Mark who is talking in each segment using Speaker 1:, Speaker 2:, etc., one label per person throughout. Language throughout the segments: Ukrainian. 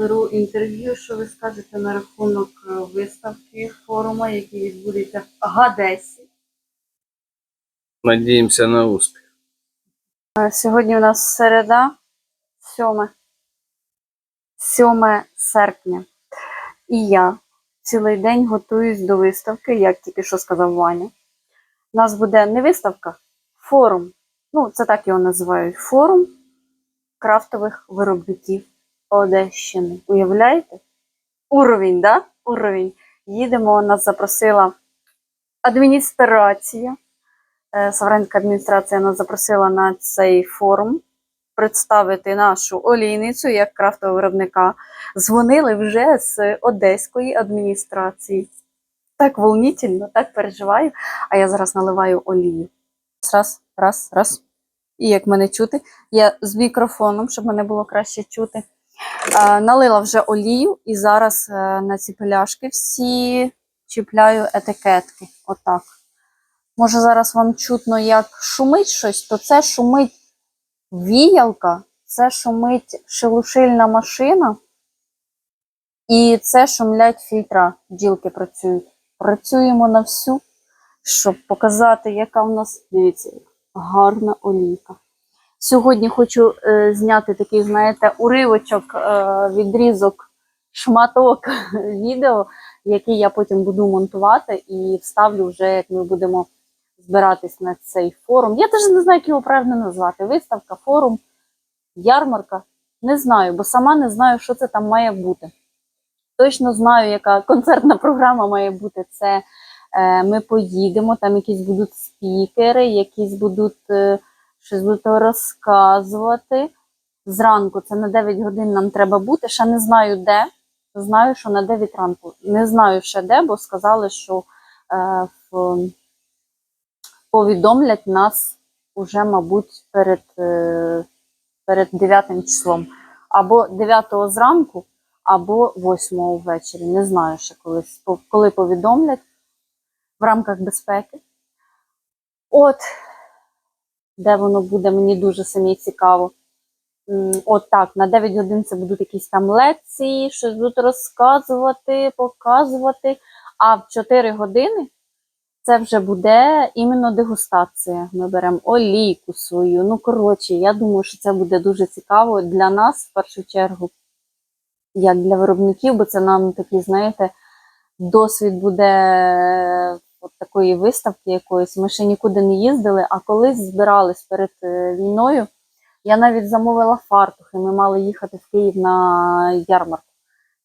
Speaker 1: беру інтерв'ю. Що ви скажете на рахунок е, виставки форуму, який відбудеться в Гадесі?
Speaker 2: Надіємося на успіх.
Speaker 1: Е, Сьогодні у нас середа, 7, 7 серпня. І я цілий день готуюсь до виставки, як тільки що сказав Ваня. У нас буде не виставка, форум. Ну, це так його називають. Форум крафтових виробників Одещини. Уявляєте? Уровень, да? Уровень. Їдемо, нас запросила адміністрація. Е, адміністрація нас запросила на цей форум представити нашу олійницю як крафтового виробника. Дзвонили вже з одеської адміністрації. Так волнительно, так переживаю. А я зараз наливаю олію. Раз, раз, раз. І як мене чути, я з мікрофоном, щоб мене було краще чути. Е, налила вже олію, і зараз е, на ці пляшки всі чіпляю етикетки. Отак. Може, зараз вам чутно, як шумить щось, то це шумить віялка, це шумить шелушильна машина, і це шумлять фільтра. Бджілки працюють. Працюємо на всю, щоб показати, яка в нас, дивіться, гарна олійка. Сьогодні хочу е, зняти такий, знаєте, уривочок, е, відрізок, шматок відео, який я потім буду монтувати і вставлю вже, як ми будемо збиратись на цей форум. Я теж не знаю, як його правильно назвати. Виставка, форум, ярмарка. Не знаю, бо сама не знаю, що це там має бути. Точно знаю, яка концертна програма має бути. Це е, ми поїдемо, там якісь будуть спікери, якісь будуть е, щось будуть розказувати. Зранку це на 9 годин нам треба бути. Ще не знаю де. Знаю, що на 9 ранку. Не знаю ще де, бо сказали, що е, в повідомлять нас уже, мабуть, перед, е, перед 9 числом. Або 9 зранку, або 8 ввечері. Не знаю ще коли, коли повідомлять в рамках безпеки. От, де воно буде, мені дуже самі цікаво. От так, на 9 годин це будуть якісь там лекції, щось будуть розказувати, показувати. А в 4 години це вже буде іменно дегустація. Ми беремо олійку свою. Ну, коротше, я думаю, що це буде дуже цікаво для нас в першу чергу, як для виробників, бо це нам такий, знаєте, досвід буде от такої виставки якоїсь. Ми ще нікуди не їздили, а колись збирались перед е, війною. Я навіть замовила фартухи. Ми мали їхати в Київ на ярмарку.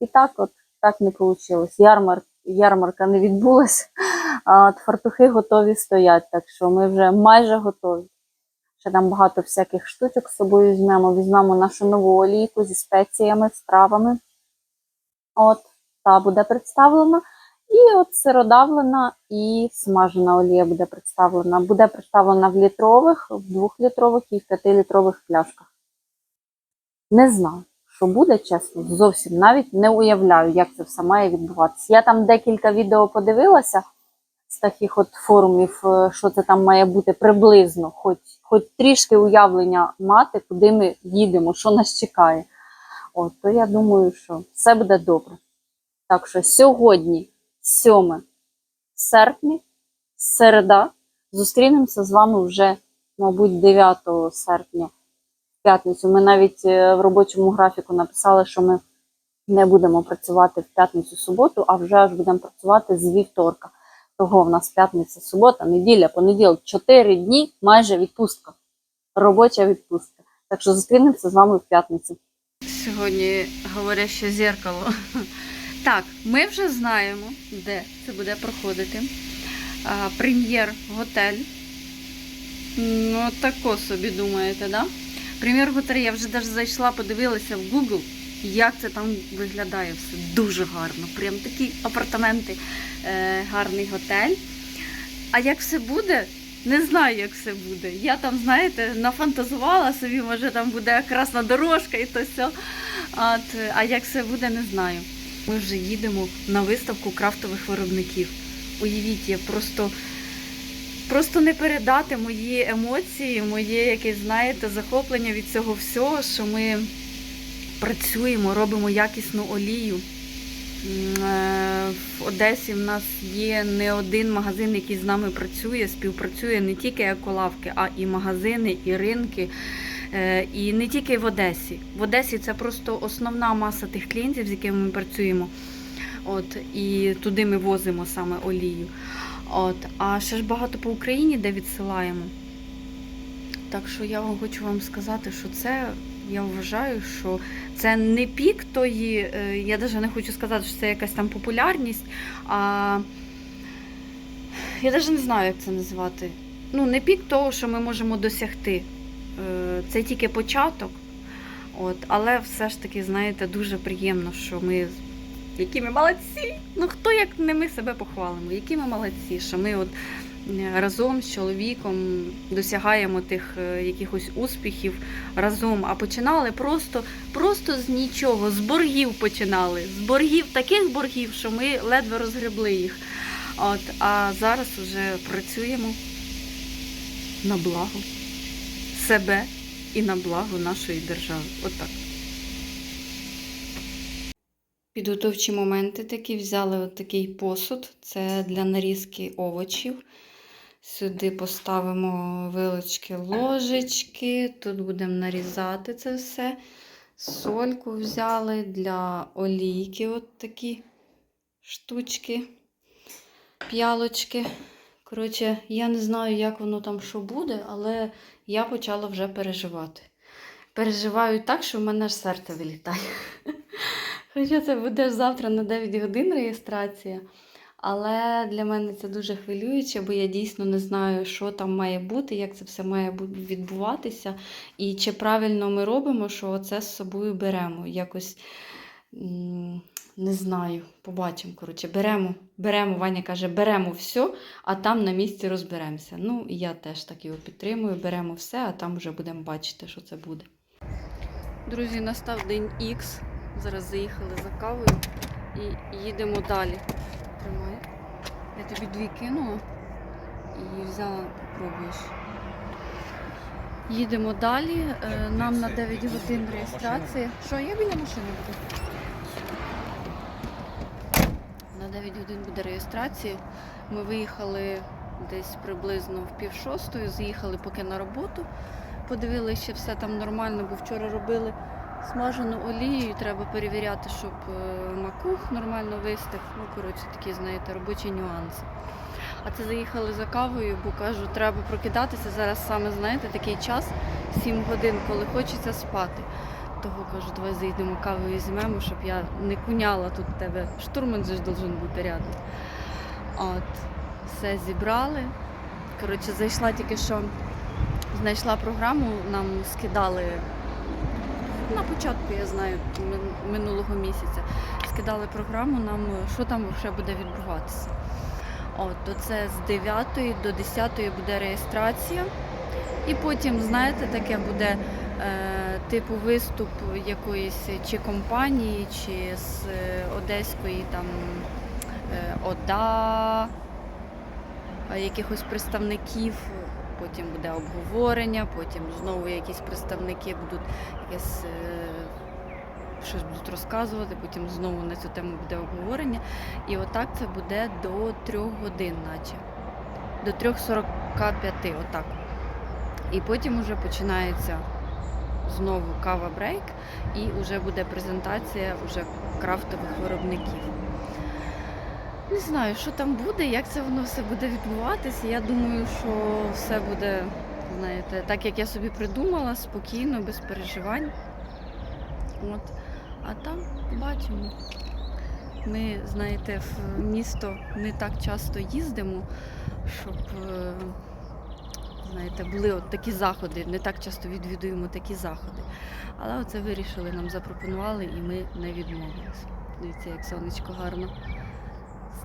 Speaker 1: І так, от так не вийшло. Ярмар, ярмарка не відбулась, а от фартухи готові стоять. Так що ми вже майже готові. Ще там багато всяких штучок з собою візьмемо. Візьмемо нашу нову олійку зі спеціями, з травами. От, та буде представлена. І от сиродавлена і смажена олія буде представлена. Буде представлена в літрових, в двохлітрових і в п'ятилітрових пляшках. Не знаю, що буде, чесно, зовсім навіть не уявляю, як це все має відбуватися. Я там декілька відео подивилася з таких от форумів, е, що це там має бути приблизно, хоч, хоч трішки уявлення мати, куди ми їдемо, що нас чекає. От, то я думаю, що все буде добре. Так що сьогодні, 7 серпня, середа, зустрінемося з вами вже, мабуть, 9 серпня, в п'ятницю. Ми навіть е, в робочому графіку написали, що ми не будемо працювати в п'ятницю-суботу, а вже аж будемо працювати з вівторка. Того в нас п'ятниця, субота, неділя, понеділок, 4 дні, майже відпустка. Робоча відпустка. Так що зустрінемося з вами в п'ятницю. Сьогодні говоряще зеркало. Так, ми вже знаємо, де це буде проходити. Прем'єр-готель. Ну, тако собі думаєте, да? Прем'єр-готель, я вже навіть зайшла, подивилася в Google, як це там виглядає все. Дуже гарно. Прям такі апартаменти, е, гарний готель. А як все буде, не знаю, як все буде. Я там, знаєте, нафантазувала собі, може там буде красна дорожка і то все. А як все буде, не знаю. Ми вже їдемо на виставку крафтових виробників. Уявіть, я просто, просто не передати мої емоції, моє якесь, знаєте, захоплення від цього всього, що ми працюємо, робимо якісну олію. Е, В Одесі в нас є не один магазин, який з нами працює, співпрацює не тільки еколавки, а і магазини, і ринки. Е, І не тільки в Одесі. В Одесі це просто основна маса тих клієнтів, з якими ми працюємо. От, і туди ми возимо саме олію. От, а ще ж багато по Україні, де відсилаємо. Так що я хочу вам сказати, що це я вважаю, що це не пік тої, е, я навіть не хочу сказати, що це якась там популярність, а я навіть не знаю, як це назвати. Ну, не пік того, що ми можемо досягти. Е, Це тільки початок. От, але все ж таки, знаєте, дуже приємно, що ми. Які ми молодці! Ну хто як не ми себе похвалимо, які ми молодці, що ми от е, разом з чоловіком досягаємо тих е, якихось успіхів разом. А починали просто, просто з нічого, з боргів починали. З боргів, таких боргів, що ми ледве розгребли їх. От, а зараз вже працюємо на благо себе і на благо нашої держави. Отак. Підготовчі моменти такі взяли такий посуд. Це для нарізки овочів. Сюди поставимо вилочки, ложечки. Тут будемо нарізати це все. Сольку взяли для олійки, от такі штучки, п'ялочки. Коротше, я не знаю, як воно там що буде, але я почала вже переживати. Переживаю так, що в мене аж серце вилітає. Хоча це буде завтра на 9 годин реєстрація. Але для мене це дуже хвилююче, бо я дійсно не знаю, що там має бути, як це все має відбуватися, і чи правильно ми робимо, що це з собою беремо. Якось не знаю, побачимо. Коротше, беремо, беремо, Ваня каже, беремо все, а там на місці розберемося. Ну, і я теж так його підтримую, беремо все, а там вже будемо бачити, що це буде. Друзі, настав день Х. Зараз заїхали за кавою і їдемо далі. Тримай. Я тобі дві кинула і взяла, попробуєш. Їдемо далі. Е, Нам на 9 годин реєстрації. Що, я біля машини буду? На 9 годин буде реєстрація. Ми виїхали десь приблизно в пів шостої, заїхали поки на роботу. Подивилися, чи все там нормально, бо вчора робили смажену олію, треба перевіряти, щоб е, макух нормально вистиг. Ну, коротше, такі, знаєте, робочі нюанси. А це заїхали за кавою, бо кажу, треба прокидатися. Зараз саме, знаєте, такий час, 7 годин, коли хочеться спати. Того кажу, давай заїдемо каву і візьмемо, щоб я не куняла тут тебе. Штурман же ж должен бути рядом. От, все зібрали. Коротше, зайшла тільки що, знайшла програму, нам скидали на початку, я знаю, минулого місяця. Скидали програму нам, що там ще буде відбуватися. От, то це з 9 до 10 буде реєстрація. І потім, знаєте, таке буде е, типу виступ якоїсь чи компанії, чи з е, одеської там е, ОДА, е, якихось представників. Потім буде обговорення, потім знову якісь представники будуть якесь е, щось будуть розказувати, потім знову на цю тему буде обговорення. І отак це буде до трьох годин, наче. До 3.45, отак. І потім вже починається знову кава брейк, і вже буде презентація вже крафтових виробників. Не знаю, що там буде, як це воно все буде відбуватися. Я думаю, що все буде, знаєте, так як я собі придумала, спокійно, без переживань. От. А там побачимо. Ми, знаєте, в місто не так часто їздимо, щоб, е, знаєте, були от такі заходи, не так часто відвідуємо такі заходи. Але оце вирішили, нам запропонували і ми не відмовилися. Дивіться, як сонечко гарно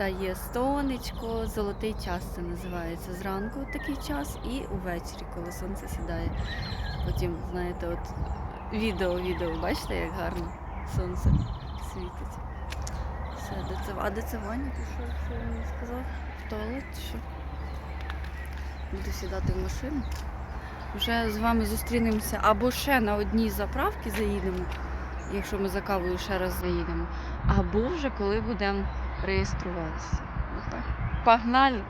Speaker 1: стає сонечко, золотий час це називається. Зранку такий час і увечері, коли сонце сідає. Потім, знаєте, от відео, відео, бачите, як гарно сонце світить. Все, де це, а де це Ваня пішов, що він сказав? В туалет що? Буду сідати в машину. Вже з вами зустрінемося або ще на одній заправці заїдемо, якщо ми за кавою ще раз заїдемо. Або вже коли будемо реєструватися. Погнали!